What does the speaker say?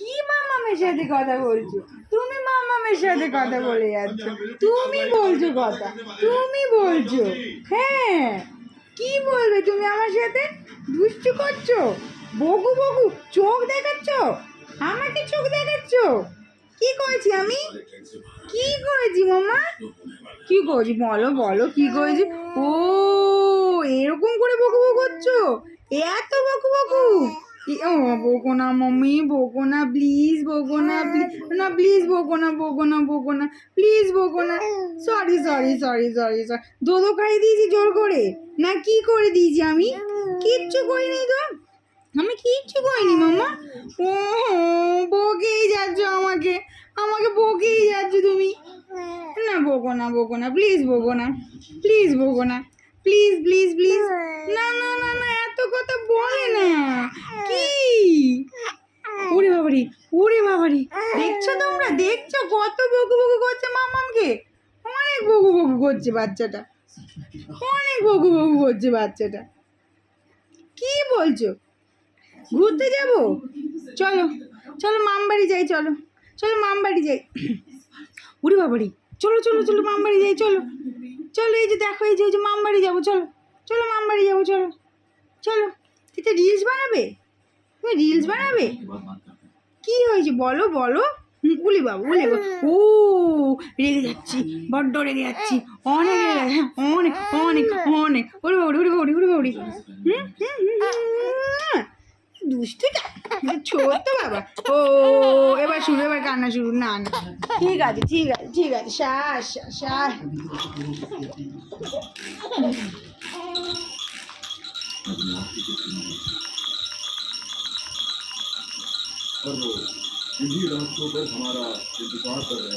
কি মামামের সাথে কথা বলছো? তুমি মামামের সাথে কথা বলে যাচ্ছ। তুমি বলছো কথা। তুমি বলছো। হ্যাঁ। কি বলবে তুমি আমার সাথে? দুষ্টু করছ? বকু বকু, চোখ দেখাচ্ছ? আমাকে চোখ দেখাচ্ছ? কি করেছি আমি? কি করেছি মামা? কি করেছি? বলো বলো, কি করেছি? ও, এরকম করে বকু বকু করছ? এত বকু বকু ই- ও বকো না মাম্মি বকো না প্লিজ বকো না প্লিজ না প্লিজ বকো না বকো না বকো না প্লিজ বকো না sorry sorry sorry sorry sorry দোদো খাইয়ে দিয়েছি জোর করে। না কি করে দিয়েছি আমি? কিচ্ছু করিনি তো। আমি কিচ্ছু করিনি মামা ও বকেই যাচ্ছ আমাকে। আমাকে বকেই যাচ্ছ তুমি। না বকো না বকো না প্লিজ বকো না প্লিজ বকো না প্লিজ প্লিজ প্লিজ না না না না এত কথা বলে না কি ওরে বাবারি ওরে বাবারি দেখছ তোমরা দেখছ? কত বকু বকু করছে মামামকে? অনেক বকু বকু করছে বাচ্চাটা। অনেক বকু বকু করছে বাচ্চাটা। কি বলছো? ঘুরতে যাব? চলো চলো মামবাড়ি যাই, চলো। চলো মামবাড়ি যাই। উড়ি বাবারি, চলো চলো চলো মামবাড়ি যাই, চলো। চলো, এই যে দেখো, এই যে এই যে মামবাড়ি যাব, চলো। চলো মামবাড়ি যাব, চলো। চলো এটা রিলস বানাবে? তুমি রিলস বানাবে? কি হয়েছে? বলো বলো। উলি বাবু উলি বাবু। ও রেগে যাচ্ছি বড্ড রেগে যাচ্ছি। অনেক হ্যাঁ, অনেক অনেক অনেক। ওরে বাবুরি ওরে বাবুরি হুম হুম হুম, হুম। দুষ্টুটা ছোট্ট বাবা। ও এবার শুরু এবার কান্না শুরু। না না। ঠিক আছে ঠিক আছে ঠিক আছে। শ্বাস শ্বাস শ্বাস इन्हीं रंग को हमारा इंतज़ार कर रहे हैं।